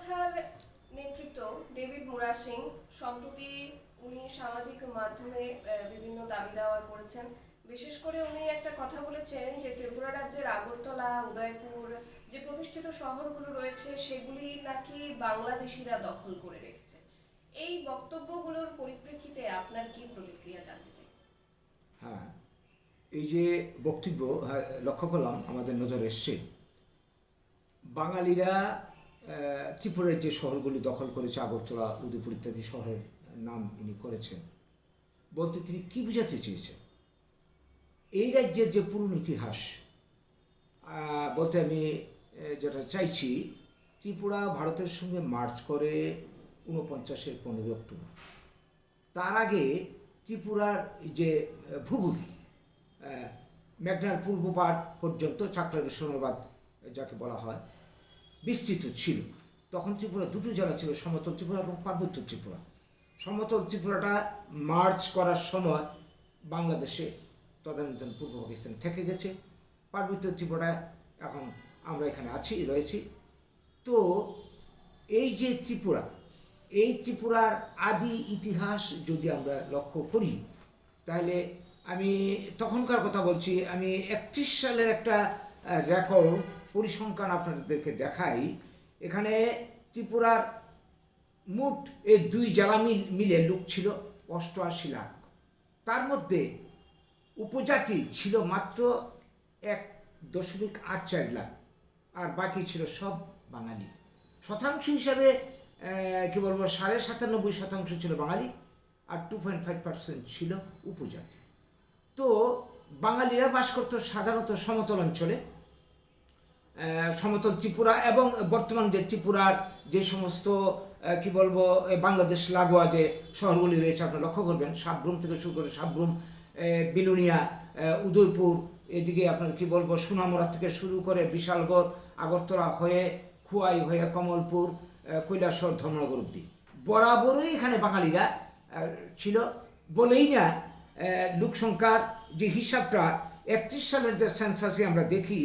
প্রথার নেতৃত্ব ডেভিড মুরা সিং সম্প্রতি উনি সামাজিক মাধ্যমে বিভিন্ন দাবি দাওয়া করেছেন। বিশেষ করে উনি একটা কথা বলেছেন যে ত্রিপুরা রাজ্যের আগরতলা উদয়পুর যে প্রতিষ্ঠিত শহরগুলো রয়েছে সেগুলি নাকি বাংলাদেশিরা দখল করে রেখেছে। এই বক্তব্যগুলোর পরিপ্রেক্ষিতে আপনার কি প্রতিক্রিয়া জানতে চাই? হ্যাঁ এই যে বক্তব্য হ্যাঁ, লক্ষ্য করলাম আমাদের নজর এসছে। বাঙালিরা ত্রিপুরার যে শহরগুলি দখল করেছে আগরতলা, উদয়পুর ইত্যাদি শহরের নাম ইনি করেছেন। বলতে তিনি কি বোঝাতে চেয়েছেন? এই রাজ্যের যে পুরনো ইতিহাস বলতে আমি যেটা চাইছি, ত্রিপুরা ভারতের সঙ্গে মার্চ করে ঊনপঞ্চাশের পনেরোই অক্টোবর। তার আগে ত্রিপুরার যে ভূগোল মেঘনার পূর্ব পার পর্যন্ত চাকলার সোনাবাদ যাকে বলা হয় বিস্তৃত ছিল। তখন ত্রিপুরা দুটো জেলা ছিল, সমতল ত্রিপুরা এবং পার্বত্য ত্রিপুরা। সমতল ত্রিপুরাটা মার্চ করার সময় বাংলাদেশে তদানীন্তন পূর্ব পাকিস্তান থেকে গেছে। পার্বত্য ত্রিপুরা এখন আমরা এখানে আছি, রয়েছি। তো এই যে ত্রিপুরা, এই ত্রিপুরার আদি ইতিহাস যদি আমরা লক্ষ্য করি, তাহলে আমি তখনকার কথা বলছি, আমি একত্রিশ সালের একটা রেকর্ড পরিসংখ্যান আপনাদেরকে দেখাই, এখানে ত্রিপুরার মোট এই দুই জেলা মিল লোক ছিল অষ্টআশি লাখ। তার মধ্যে উপজাতি ছিল মাত্র এক দশমিক আট চার লাখ, আর বাকি ছিল সব বাঙালি। শতাংশ হিসাবে কি বলব, সাড়ে সাতানব্বই শতাংশ ছিল বাঙালি, আর টু পয়েন্ট ফাইভ পার্সেন্ট ছিল উপজাতি। তো বাঙালিরা বাস করতো সাধারণত সমতল অঞ্চলে সমতল ত্রিপুরা এবং বর্তমান যে ত্রিপুরার যে সমস্ত কি বলব বাংলাদেশ লাগোয়া যে শহরগুলি রয়েছে আপনি লক্ষ্য করবেন, সাবরুম থেকে শুরু করে সাবরুম বিলুনিয়া উদয়পুর, এদিকে আপনার কি বলব, সোনামুড়া থেকে শুরু করে বিশালগড়, আগরতলা হয়ে খুয়াই হয়ে কমলপুর কৈলাসর, ধর্মনগর অব্দি বরাবরই এখানে বাঙালিরা ছিল। বলেই না লোকসংখ্যার যে হিসাবটা, একত্রিশ সালের যে সেন্সাসে আমরা দেখি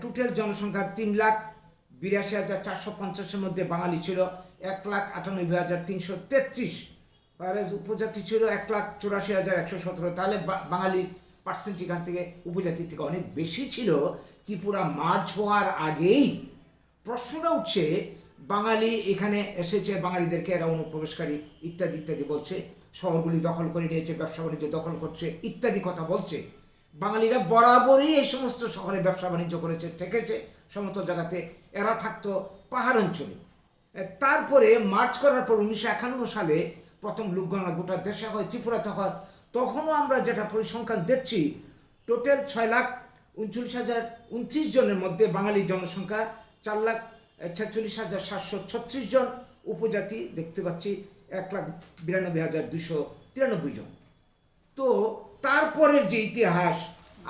টোটাল জনসংখ্যা তিন লাখ বিরাশি হাজার চারশো পঞ্চাশের মধ্যে বাঙালি ছিল, এক লাখ আটানব্বই হাজার তিনশো তেত্রিশ। Whereas উপজাতি ছিল এক লাখ চুরাশি হাজার একশো সতেরো। তাহলে বা- বাঙালির পার্সেন্ট এখান থেকে উপজাতি থেকে অনেক বেশি ছিল। ত্রিপুরা মার্চ হওয়ার আগেই প্রশ্নটা উঠছে, বাঙালি এখানে এসেছে, বাঙালিদেরকে এরা অনুপ্রবেশকারী ইত্যাদি ইত্যাদি বলছে, শহরগুলি দখল করে নিয়েছে, ব্যবসা বাণিজ্য দখল করছে ইত্যাদি কথা বলছে। বাঙালিরা বরাবরই এই সমস্ত শহরে ব্যবসা বাণিজ্য করেছে, থেকেছে, সমস্ত জায়গাতে। এরা থাকতো পাহাড় অঞ্চলে। তারপরে মার্চ করার পর উনিশশো একান্ন সালে প্রথম লোকগণনা গোটা দেশে হয়, ত্রিপুরাতে হয়। তখনও আমরা যেটা পরিসংখ্যান দেখছি, টোটাল ছয় লাখ উনচল্লিশ হাজার উনত্রিশ জনের মধ্যে বাঙালি জনসংখ্যা, চার লাখ ছেচল্লিশ হাজার সাতশো ছত্রিশ জন। উপজাতি দেখতে পাচ্ছি এক লাখ বিরানব্বই হাজার দুশো তিরানব্বই জন। তো তারপরের যে ইতিহাস,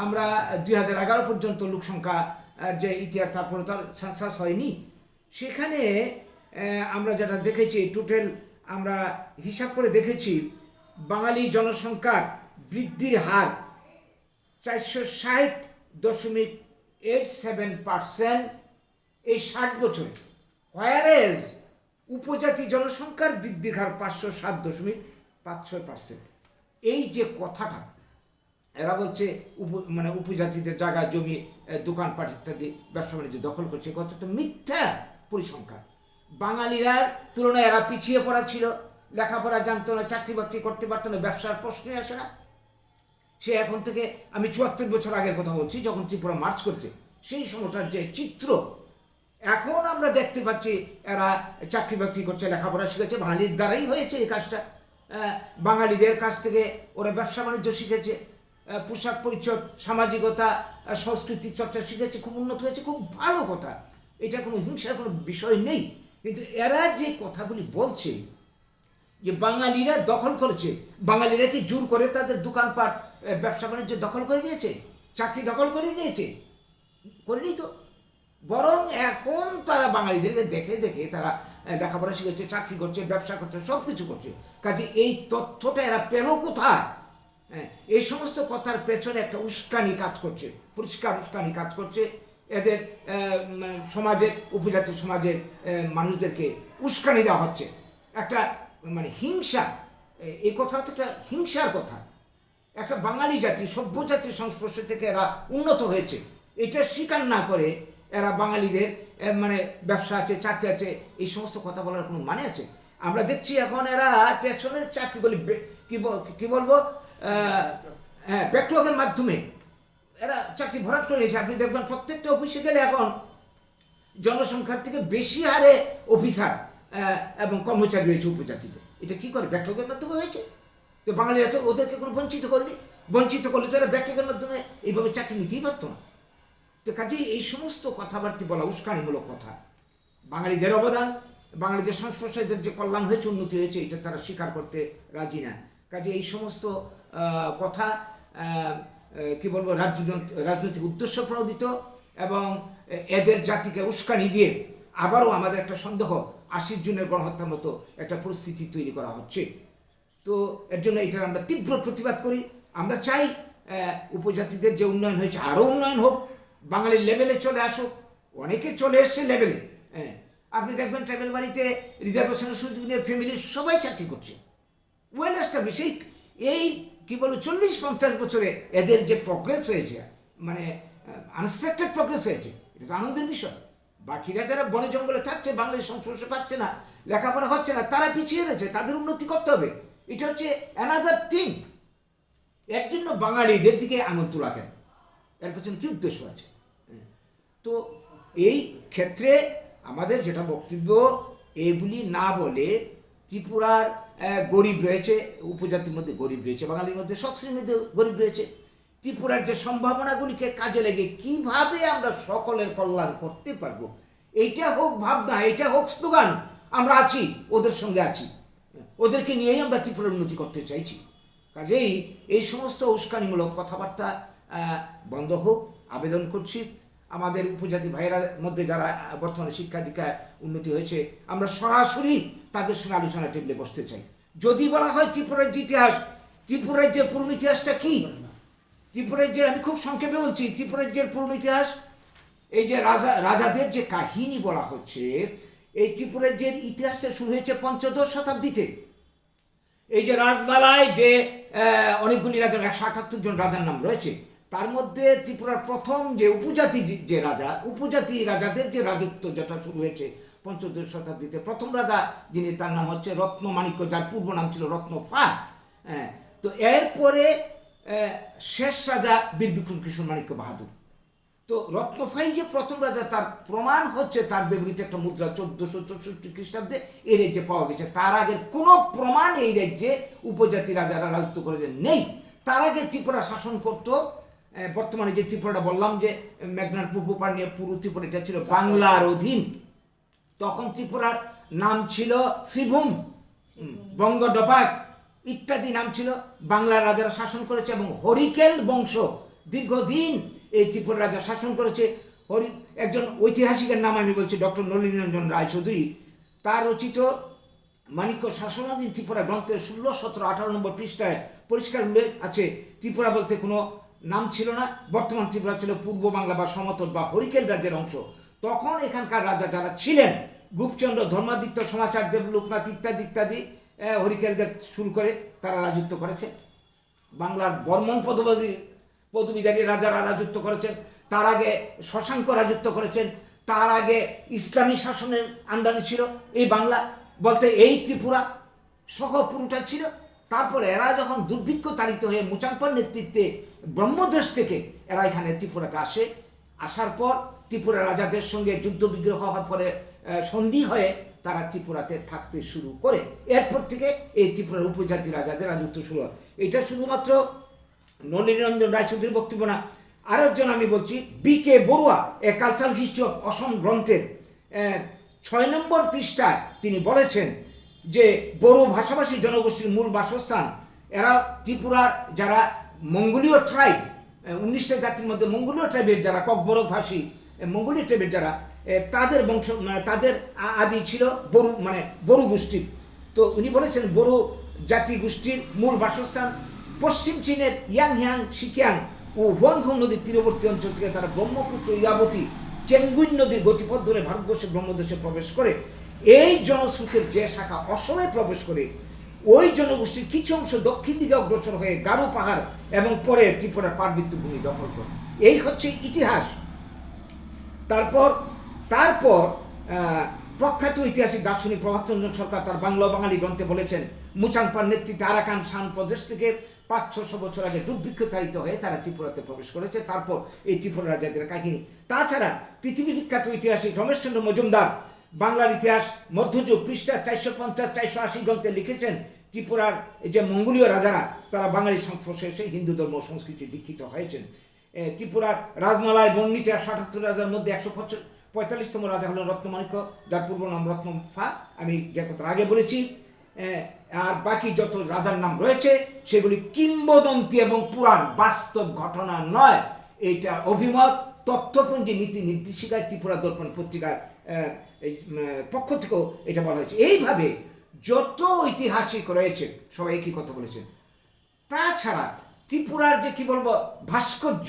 আমরা দুই হাজার এগারো পর্যন্ত লোকসংখ্যা যে ইতিহাস তারপরে তার সেন্সাস হয়নি। সেখানে আমরা যেটা দেখেছি টোটাল আমরা হিসাব করে দেখেছি, বাঙালি জনসংখ্যার বৃদ্ধির হার চারশো ষাট দশমিক এইট সেভেন পার্সেন্ট এই ষাট বছরে। হোয়ারেজ উপজাতি জনসংখ্যার বৃদ্ধির হার পাঁচশো সাত দশমিক পাঁচ ছয় পার্সেন্ট। এই যে কথাটা এরা বলছে উপ মানে উপজাতিদের জায়গা, জমি দোকানপাট ইত্যাদি, ব্যবসা বাণিজ্য দখল করছে। কথাটা মিথ্যা পরিসংখ্যান। বাঙালিরার তুলনায় এরা পিছিয়ে পড়া ছিল, লেখাপড়া জানতো না, চাকরি বাকরি করতে পারতো না, ব্যবসার প্রশ্নই আসে না। সে এখন থেকে, আমি চুয়াত্তর বছর আগের কথা বলছি, যখন ত্রিপুরা মার্চ করছে, সেই সময়টার যে চিত্র, এখন আমরা দেখতে পাচ্ছি, এরা চাকরি বাকরি করছে, লেখাপড়া শিখেছে, বাঙালির দ্বারাই হয়েছে এই কাজটা। বাঙালিদের কাছ থেকে ওরা ব্যবসা বাণিজ্য শিখেছে পোশাক পরিচ্ছদ, সামাজিকতা সংস্কৃতি চর্চা শিখেছে, খুব উন্নত হয়েছে, খুব ভালো কথা। এটা কোনো হিংসার কোনো বিষয় নেই। কিন্তু এরা যে কথাগুলি বলছে, যে বাঙালিরা দখল করেছে, বাঙালিরা কি জোর করে তাদের দোকানপাট ব্যবসা বাণিজ্য দখল করে নিয়েছে? চাকরি দখল করে নিয়েছে? করেনি তো। বরং এখন তারা বাঙালিদেরকে দেখে দেখে তারা লেখাপড়া শিখেছে, চাকরি করছে, ব্যবসা করছে সব কিছু করছে। কাজে এই তথ্যটা এরা পেল কোথায়? হ্যাঁ এই সমস্ত কথার পেছনে একটা উস্কানি কাজ করছে, পরিষ্কার উস্কানি কাজ করছে। এদের সমাজের, উপজাতি সমাজের মানুষদেরকে উস্কানি দেওয়া হচ্ছে। একটা মানে হিংসা এই কথা হচ্ছে একটা হিংসার কথা। একটা বাঙালি জাতি সভ্য জাতির সংস্পর্শ থেকে এরা উন্নত হয়েছে। এটা স্বীকার না করে এরা বাঙালিদের মানে ব্যবসা আছে, চাকরি আছে, এই সমস্ত কথা বলার কোনো মানে আছে? আমরা দেখছি এখন এরা পেছনের চাকরিগুলি কি বল- কি বলব? হ্যাঁ ব্যাকলগের মাধ্যমে। এরা চাকরি ভরাট করে নিয়েছে। আপনি দেখবেন প্রত্যেকটা অফিসে গেলে এখন জনসংখ্যার থেকে বেশি হারে অফিসার এবং কর্মচারী রয়েছে উপজাতিতে। এটা কি করে? ব্যাকলগের মাধ্যমে হয়েছে? তো বাঙালিরা তো ওদেরকে কোনো বঞ্চিত করেনি। বঞ্চিত করলে তো এরা ব্যাকলগের মাধ্যমে এইভাবে চাকরি নিতেই পারতো না। তো কাজেই এই সমস্ত কথাবার্তা বলা উস্কানিমূলক কথা। বাঙালিদের অবদান, বাঙালিদের সংস্পর্শের যে কল্যাণ হয়েছে, উন্নতি হয়েছে, এটা তারা স্বীকার করতে রাজি না। কাজে এই সমস্ত কথা কি বলব রাজনৈতিক উদ্দেশ্য প্রণোদিত এবং এদের জাতিকে উস্কানি দিয়ে আবারও আমাদের একটা সন্দেহ আশির জনের গণহত্যার মতো একটা পরিস্থিতি তৈরি করা হচ্ছে। তো এর জন্য এটার আমরা তীব্র প্রতিবাদ করি। আমরা চাই উপজাতিদের যে উন্নয়ন হয়েছে, আরও উন্নয়ন হোক, বাঙালির লেভেলে চলে আসুক, অনেকে চলে এসছে লেভেলে। হ্যাঁ আপনি দেখবেন ট্রাইবেল বাড়িতে রিজার্ভেশনের সুযোগ নিয়ে ফ্যামিলির সবাই চাকরি করছে। ওয়েল এস্টাবলিশ এই কি বলব চল্লিশ পঞ্চাশ বছরে এদের যে প্রগ্রেস হয়েছে মানে আনএক্সপেক্টেড প্রগ্রেস হয়েছে, এটা তো আনন্দের বিষয়। বাকিরা যারা বনে জঙ্গলে থাকছে বাংলাদেশ সংস্পর্শ পাচ্ছে না, লেখাপড়া হচ্ছে না, তারা পিছিয়ে রয়েছে, তাদের উন্নতি করতে হবে। এটা হচ্ছে অ্যানাদার থিং এর জন্য বাঙালিদের দিকে আঙুল তোলা কেন? এর পেছনে কি উদ্দেশ্য আছে। তো এই ক্ষেত্রে আমাদের যেটা বক্তব্য, এগুলি না বলে ত্রিপুরার গরিব রয়েছে, উপজাতির মধ্যে গরিব রয়েছে, বাঙালির মধ্যে সব শ্রেণির মধ্যে গরিব রয়েছে। ত্রিপুরার যে সম্ভাবনাগুলিকে কাজে লেগে কীভাবে আমরা সকলের কল্যাণ করতে পারব, এইটা হোক ভাবনা এটা হোক স্লোগান, আমরা আছি, ওদের সঙ্গে আছি। ওদেরকে নিয়েই আমরা ত্রিপুরার উন্নতি করতে চাইছি। কাজেই এই সমস্ত উস্কানিমূলক কথাবার্তা বন্ধ হোক, আবেদন করছি। আমাদের উপজাতি ভাইয়ের মধ্যে যারা বর্তমানে শিক্ষা দীক্ষায় উন্নতি হয়েছে, আমরা সরাসরি তাদের সঙ্গে আলোচনা টেবিলে বসতে চাই। যদি বলা হয় ত্রিপুরার যে ইতিহাস ত্রিপুরার যে পূর্ব ইতিহাসটা কি? ত্রিপুরার যে আমি খুব সংক্ষেপে বলছি ত্রিপুরার যে পূর্ব ইতিহাস, এই যে রাজা, রাজাদের যে কাহিনী বলা হচ্ছে, এই ত্রিপুরার যে ইতিহাসটা শুরু হয়েছে পঞ্চদশ শতাব্দীতে। এই যে রাজমালায় যে অনেকগুলি রাজা একশো আটাত্তর জন রাজার নাম রয়েছে তার মধ্যে ত্রিপুরার প্রথম যে উপজাতি যে- রাজা, উপজাতি রাজাদের যে রাজত্ব যেটা শুরু হয়েছে পঞ্চদশ শতাব্দীতে, প্রথম রাজা যিনি তার নাম হচ্ছে রত্নমাণিক্য যার পূর্ব নাম ছিল রত্নফা হ্যাঁ তো এরপরে শেষ রাজা বীর বিক্রম কিশোর মাণিক্য বাহাদুর। তো রত্নফাই যে প্রথম রাজা, তার প্রমাণ হচ্ছে তার ব্যবহৃত একটা মুদ্রা চোদ্দশো চৌষট্টি খ্রিস্টাব্দে এই রাজ্যে পাওয়া গেছে। তার আগের কোনো প্রমাণ এই রাজ্যে উপজাতি রাজারা রাজত্ব করে নেই। তার আগে ত্রিপুরা শাসন করত বর্তমানে যে ত্রিপুরাটা বললাম যে মেঘনার পূর্ব পার নিয়ে পুরো ত্রিপুরা এটা ছিল বাংলার অধীন। তখন ত্রিপুরার নাম ছিল শ্রীভূম বঙ্গ ডপাক ইত্যাদি নাম ছিল। বাংলার রাজারা শাসন করেছে এবং হরিকেল বংশ দীর্ঘদিন এই ত্রিপুরা রাজা শাসন করেছে। হরি একজন ঐতিহাসিকের নাম আমি বলছি ডক্টর নলিনীরঞ্জন রায়চৌধুরী। তার রচিত মানিক্য শাসনাধীন ত্রিপুরা গ্রন্থের ষোলো সতেরো আঠারো নম্বর পৃষ্ঠায় পরিষ্কার উল্লেখ আছে। ত্রিপুরা বলতে কোনো নাম ছিল না, বর্তমান ত্রিপুরা ছিল পূর্ব বাংলা বা সমতল বা হরিকেল রাজ্যের অংশ। তখন এখানকার রাজা যারা ছিলেন, গুপচন্দ্র, ধর্মাদিত্য, সমাচার, দেব, লোকনাথ ইত্যাদি ইত্যাদি হরিকেলদের শুরু করে তারা রাজত্ব করেছে। বাংলার বর্মন পদবী পদবীধারী রাজারা রাজত্ব করেছেন। তার আগে শশাঙ্ক রাজত্ব করেছেন। তার আগে ইসলামী শাসনের আন্ডারে ছিল এই বাংলা। বলতে এই ত্রিপুরা সহ পুরোটা ছিল। তারপরে এরা যখন দুর্ভিক্ষ তাড়িত হয়ে মুচাম্পার নেতৃত্বে ব্রহ্মদেশ থেকে এরা এখানে ত্রিপুরাতে আসে। আসার পর ত্রিপুরা রাজাদের সঙ্গে যুদ্ধ বিগ্রহ হওয়ার পরে সন্ধি হয়ে তারা ত্রিপুরাতে থাকতে শুরু করে। এরপর থেকে এই ত্রিপুরার উপজাতি রাজাদের রাজত্ব শুরু হয়। এটা শুধুমাত্র নলিনীরঞ্জন রায়চৌধুরীর বক্তব্য না, আরেকজন আমি বলছি, B K Barua, a cultural history of Assam গ্রন্থের ছয় নম্বর পৃষ্ঠায় তিনি বলেছেন যে বড়ো ভাষাভাষী জনগোষ্ঠীর মূল বাসস্থান, এরা ত্রিপুরার যারা মঙ্গোলীয় ট্রাইব উনিশটা জাতির মধ্যে মঙ্গোলীয় ট্রাইবের যারা ককবরক ভাষী মঙ্গোলীয় ট্রাইবের যারা তাদের বংশ মানে তাদের আদি ছিল বড়ু মানে বড়ু গোষ্ঠীর তো উনি বলেছেন বড়ো জাতি গোষ্ঠীর মূল বাসস্থান পশ্চিম চীনের ইয়াংহিয়াং সিকিয়াং ও হুয়াংহং নদীর তীরবর্তী অঞ্চল থেকে তারা ব্রহ্মপুত্র, ইয়াবতী, চেঙ্গুইন নদীর গতিপথ ধরে ভারতবর্ষে ব্রহ্মদেশে প্রবেশ করে। এই জনস্রোতের যে শাখা অসমে প্রবেশ করে, ওই জনগোষ্ঠীর কিছু অংশ দক্ষিণ দিকে অগ্রসর হয়ে গারো পাহাড় এবং পরে ত্রিপুরার পার্বত্য ভূমি দখল করে। এই হচ্ছে ইতিহাস। তারপর তারপর প্রখ্যাত ঐতিহাসিক দার্শনিক প্রভাতরঞ্জন সরকার তার বাংলা বাঙালি গ্রন্থে বলেছেন মুচাংপার নেতৃত্বে আরাকান শান প্রদেশ থেকে পাঁচ, ছশো বছর আগে দুর্ভিক্ষ তাড়িত হয়ে তারা ত্রিপুরাতে প্রবেশ করেছে। তারপর এই ত্রিপুরা রাজাদের কাহিনী। তাছাড়া পৃথিবী বিখ্যাত ঐতিহাসিক রমেশচন্দ্র মজুমদার বাংলার ইতিহাস মধ্যযুগ পৃষ্ঠা চারশো পঞ্চাশ চারশো আশি গ্রন্থে লিখেছেন ত্রিপুরার যে মঙ্গোলীয় রাজারা তারা বাঙালি সংস্পর্শে এসে হিন্দু ধর্ম সংস্কৃতি দীক্ষিত হয়েছেন। ত্রিপুরার রাজমালায় বর্ণিত একশো আটাত্তর রাজার মধ্যে একশো পঁয়তাল্লিশতম রাজা হলেন রত্নমাণিক্য যার পূর্ব নাম রত্ন রত্নফা। আমি যে কথা আগে বলেছি আর বাকি যত রাজার নাম রয়েছে সেগুলি কিংবদন্তি এবং পুরাণ বাস্তব ঘটনা নয়। এইটা অভিমত তথ্যপঞ্জি নীতি নির্দেশিকায় ত্রিপুরা দর্পণ উম, পক্ষ থেকেও এটা বলা হয়েছে। এইভাবে যত ঐতিহাসিক রয়েছে, সবাই একই কথা বলেছেন তাছাড়া ত্রিপুরার যে কি বলব, ভাস্কর্য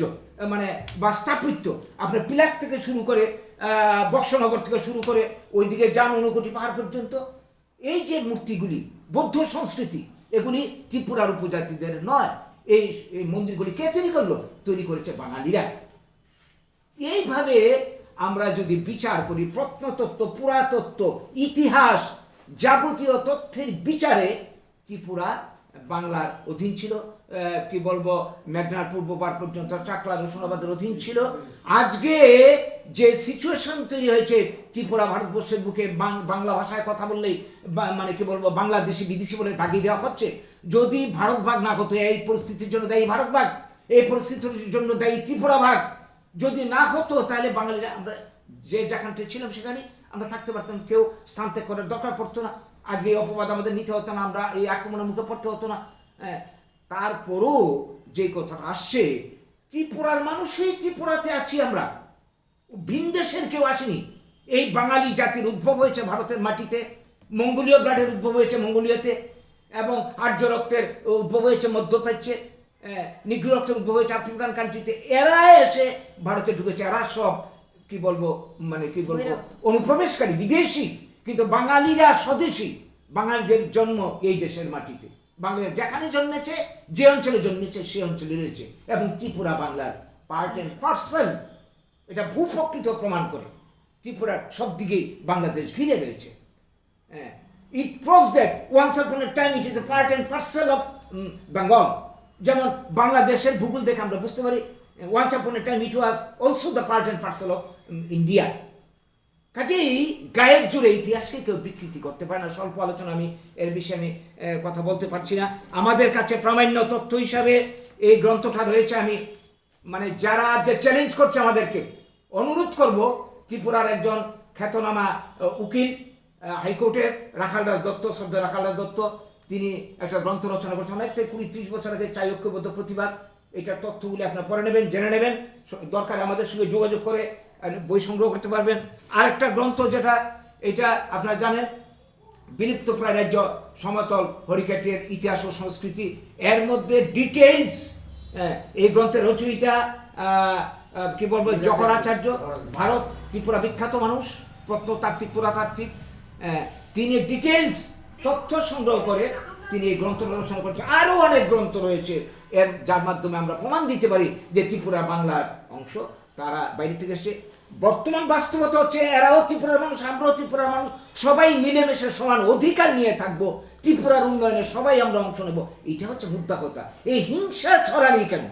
মানে বা স্থাপত্য আপনার পিলাক থেকে শুরু করে বক্সনগর থেকে শুরু করে, ওইদিকে যান অনুকোটি পাহাড় পর্যন্ত, এই যে মূর্তিগুলি, বৌদ্ধ সংস্কৃতি, এগুলি ত্রিপুরার উপজাতিদের নয়। এই এই মন্দিরগুলি কে তৈরি করল? তৈরি করেছে বাঙালিরা। এইভাবে আমরা যদি বিচার করি প্রত্নতত্ত্ব, পুরাতত্ত্ব, ইতিহাস যাবতীয় তথ্যের বিচারে ত্রিপুরা বাংলার অধীন ছিল কি বলব, মেঘনার পূর্ব পার পর্যন্ত, চাকলা, রসুনাবাদের অধীন ছিল। আজকে যে সিচুয়েশন তৈরি হয়েছে, ত্রিপুরা ভারতবর্ষের বুকে বাংলা ভাষায় কথা বললেই মানে কি বলব, বাংলাদেশি, বিদেশি বলে দাগিয়ে দেওয়া হচ্ছে। যদি ভারত ভাগ না হতো, এই পরিস্থিতির জন্য দায়ী ভারত ভাগ, এই পরিস্থিতির জন্য দায়ী ত্রিপুরা ভাগ যদি না হতো তাহলে বাঙালিরা আমরা যে যেখানটা ছিলাম সেখানে আমরা থাকতে পারতাম। কেউ স্থান ত্যাগ করার দরকার পড়তো না। আজকে এই অপবাদ আমাদের নিতে হতো না আমরা এই আক্রমণের মুখে পড়তে হতো না। হ্যাঁ, তারপরও যে কথাটা আসছে ত্রিপুরার মানুষই ত্রিপুরাতে আছি আমরা। ভিন দেশের কেউ আসেনি। এই বাঙালি জাতির উদ্ভব হয়েছে ভারতের মাটিতে মঙ্গোলীয় ব্লাডের উদ্ভব হয়েছে মঙ্গোলিয়াতে এবং আর্য রক্তের উদ্ভব হয়েছে মধ্যপ্রাচ্যে। আহ, নিগ্র হয়েছে আফ্রিকান কান্ট্রিতে এরা এসে ভারতে ঢুকেছে। এরা সব কি বলব মানে কি বলব অনুপ্রবেশকারী বিদেশি কিন্তু বাঙালিরা স্বদেশী। বাঙালিদের জন্ম এই দেশের মাটিতে। বাংলা যেখানে জন্মেছে যে অঞ্চলে জন্মেছে সে অঞ্চলে রয়েছে। এবং ত্রিপুরা বাংলার পার্ট অ্যান্ড পার্সেল এটা ভূপ্রকৃত প্রমাণ করে। ত্রিপুরার সব দিকেই বাংলাদেশ ঘিরে রয়েছে। হ্যাঁ it proves that once upon time it is a part and parcel of Bengal যেমন বাংলাদেশের ভূগোল দেখে আমরা বুঝতে পারি once upon a time it was also the part and parcel of India কাজেই গায়ের জুড়ে ইতিহাসকে কেউ বিকৃতি করতে পারে না। স্বল্প আলোচনা আমি, এর বিষয়ে আমি কথা বলতে পারছি না। আমাদের কাছে প্রামাণ্য তথ্য হিসাবে এই গ্রন্থটা রয়েছে। আমি মানে যারা আজকে চ্যালেঞ্জ করছে আমাদেরকে, অনুরোধ করব ত্রিপুরার একজন খ্যাতনামা, উকিল হাইকোর্টের রাখালদাস দত্ত শব্দ রাখালদাস দত্ত তিনি একটা গ্রন্থ রচনা করছেন। অনেক থেকে কুড়ি ত্রিশ বছর আগে চাই ঐক্যবদ্ধ প্রতিবাদ এটার তথ্যগুলি আপনারা পড়ে নেবেন জেনে নেবেন। দরকার আমাদের সঙ্গে যোগাযোগ করে বই সংগ্রহ করতে পারবেন। আরেকটা গ্রন্থ যেটা এটা আপনারা জানেন বিলুপ্ত প্রায় রাজ্য সমতল হরিকাটের ইতিহাস ও সংস্কৃতি। এর মধ্যে ডিটেইলস এই গ্রন্থের রচয়িতা কি বলব জহর আচার্য। ভারত ত্রিপুরা বিখ্যাত মানুষ প্রত্নতাত্ত্বিক পুরাতাত্ত্বিক। আহ, তিনি ডিটেইলস তথ্য সংগ্রহ করে তিনি এই গ্রন্থ রচনা করেছেন। আরও অনেক গ্রন্থ রয়েছে। এর, যার মাধ্যমে আমরা প্রমাণ দিতে পারি যে ত্রিপুরা বাংলার অংশ, তারা বাইরে থেকে এসে বর্তমান বাস্তবতা হচ্ছে, এরাও ত্রিপুরার মানুষ, আমরাও ত্রিপুরার মানুষ। সবাই মিলেমিশে সমান অধিকার নিয়ে থাকব। ত্রিপুরার উন্নয়নে সবাই আমরা অংশ নেব। এটা হচ্ছে মুদ্রা কথা এই হিংসা ছড়ানি কেন?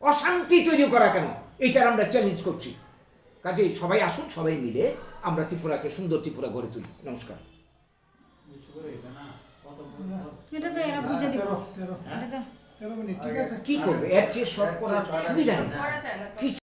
অশান্তি তৈরি করা কেন? এটার আমরা চ্যালেঞ্জ করছি। কাজে সবাই আসুন, সবাই মিলে আমরা ত্রিপুরাকে সুন্দর ত্রিপুরা গড়ে তুলি। নমস্কার। এটা তো এরা বুঝে দিব। এটা তো তেরো মিনিট ঠিক আছে? কি করবে? এর চেয়ে সব করার সুবিধা নেই। করা